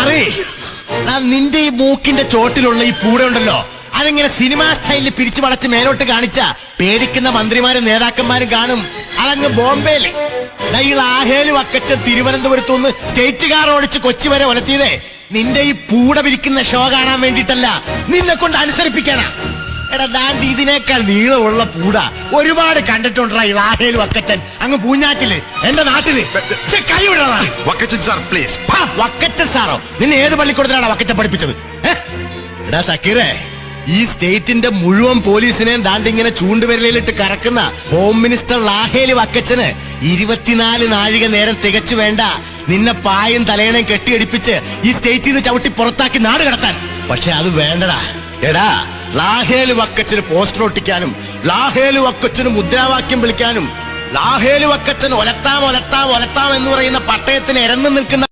സാറേ നിന്റെ ഈ മൂക്കിന്റെ ചോട്ടിലുള്ള ഈ പൂട ഉണ്ടല്ലോ അതിങ്ങനെ സിനിമാ സ്റ്റൈലിൽ പിരിച്ചു വളച്ച് മേലോട്ട് കാണിച്ച പേടിക്കുന്ന മന്ത്രിമാരും നേതാക്കന്മാരും കാണും. അതങ്ങ് ബോംബെയിൽ ആഹേലും അക്കച്ചൻ തിരുവനന്തപുരത്തു നിന്ന് സ്റ്റേറ്റ് കാർ ഓടിച്ച് കൊച്ചി വരെ ഒലത്തിയതേ. നിന്റെ ഈ പൂട പിരിക്കുന്ന ഷോ കാണാൻ വേണ്ടിട്ടല്ല നിന്നെ കൊണ്ട് അനുസരിപ്പിക്കാനാ. എടാ ദാണ്ടി ഇതിനേക്കാൾ നീളമുള്ള പൂട ഒരുപാട് കണ്ടിട്ടുണ്ടാ ഈ വാഹയിൽ വക്കച്ചൻ. അങ്ങ് പൂഞ്ഞാറ്റിൽ എന്റെ നാട്ടിൽ. കൈ വിടണ വക്കച്ചൻ സാർ പ്ലീസ് സാറോ. നിന്നെ ഏത് പള്ളിക്കൂടത്തിലാണ് വക്കച്ച പഠിപ്പിച്ചത്? എടാ സക്കീറേ ഈ സ്റ്റേറ്റിന്റെ മുഴുവൻ പോലീസിനെയും ദാണ്ടിങ്ങനെ ചൂണ്ടുവിരലിലിട്ട് കറക്കുന്ന ഹോം മിനിസ്റ്റർ ലാഹേലി വക്കച്ചന് ഇരുപത്തിനാല് നാഴിക നേരം തികച്ചു വേണ്ട. നിന്നെ പായും തലയണയും കെട്ടിയടിപ്പിച്ച് ഈ സ്റ്റേറ്റിൽ നിന്ന് ചവിട്ടി പുറത്താക്കി നാട് കടത്താൻ. പക്ഷെ അത് വേണ്ടടാ. എടാ ലാഹേൽ വക്കച്ചന് പോസ്റ്റർ ഒട്ടിക്കാനും ലാഹേൽ വക്കച്ചന് മുദ്രാവാക്യം വിളിക്കാനും ലാഹേൽ വക്കച്ചൻ ഒലത്താം ഒലത്താം ഒലത്താം എന്ന് പറയുന്ന പട്ടയത്തിന് ഇരന്നു നിൽക്കുന്ന